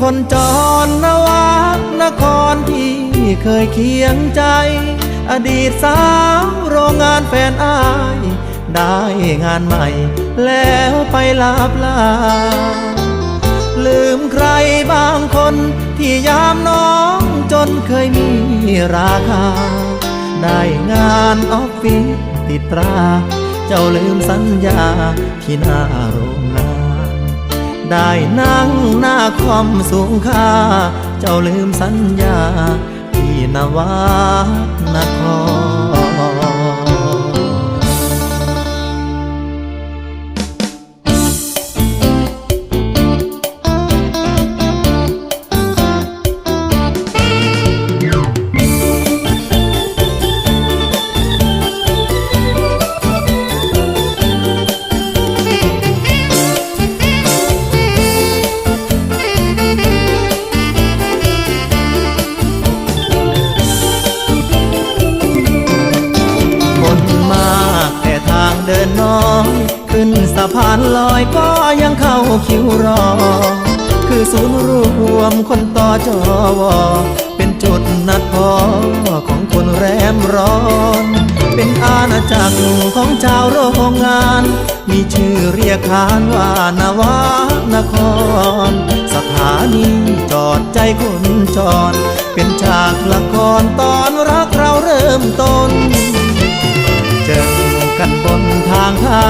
คนจรนวานครที่เคยเคียงใจ อดีตสาวโรงงานแฟนอาย ได้งานใหม่ แล้วไปลาบลา ลืมใครบางคนที่ยามน้องจนเคยมีราคา ได้งานออฟฟิศติดตรา เจ้าลืมสัญญาที่หน้าโรงงาน ได้นั่งหน้าความสูงค่า เจ้าลืมสัญญาที่นวานคร คิวรอ คือศูนย์รวมคนต่อจอวอเป็นจุดนัดพอของคนแรมร้อน เป็นอาณาจักรของชาวโรงงาน มีชื่อเรียกขานว่านวานคร สถานีจอดใจคนจร เป็นฉากละครตอนรักเราเริ่มต้นเจอกันบนทางเท้า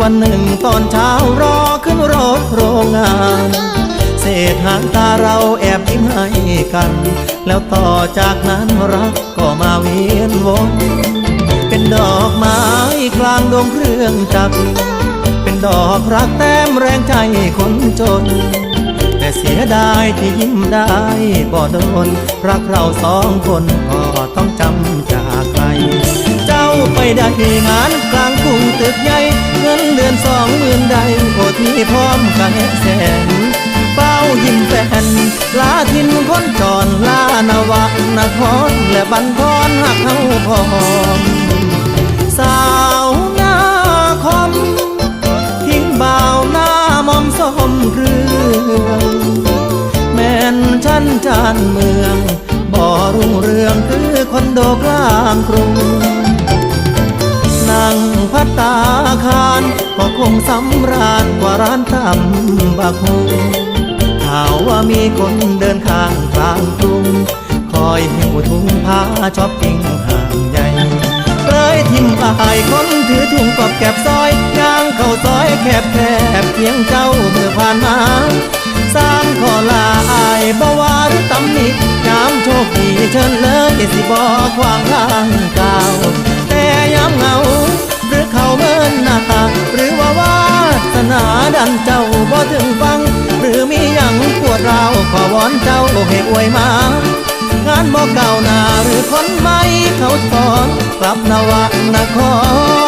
วันหนึ่งตอนเช้ารอขึ้น โรงงาน เศษหางตาเราแอบยิ้มให้กัน แล้วต่อจากนั้นรักก็มาเวียนวนเป็นดอกไม้กลางดงเครื่องจักรเป็นดอกรักแต้มแรงใจคนจน แต่เสียดายที่ยิ้มได้บ่โดนรักเราสองคนก็ต้องจำจากไป เจ้าไปได้งานกลางกรุงตึกใหญ่ งินเดือนสองหมื่นใดโอทีพร้อมกันแสนเป้ายิ้มแฟนลาทินคนจรลานาวานครและบันทอนหักเฮาพร้อมสาว งสำราญกว่าร้านตำบักฮุงข่าวว่ามีคนเดินข้างกลางกรุง คอยหิวถุงผ้าชอบปิ้งห่างใหญ่เลยทิมอายคนถือถุงกอบแก็บซอยย่างเข้าซอยแคบแคบเพียงเจ้าเมื่อผ่านมาสร้างขอลาอายบ่ว่าหรือตำหนิยามโชคดีเชิญเลยสิบ่ขวางทางก้าว นาดันเจ้าบ่ถึงฟัง หรือมีอย่างปวดร้าวขอวอนเจ้าให้อวยมา งานบ่เก่าหน้าหรือคนไม่เขาสอนกลับนวะนคร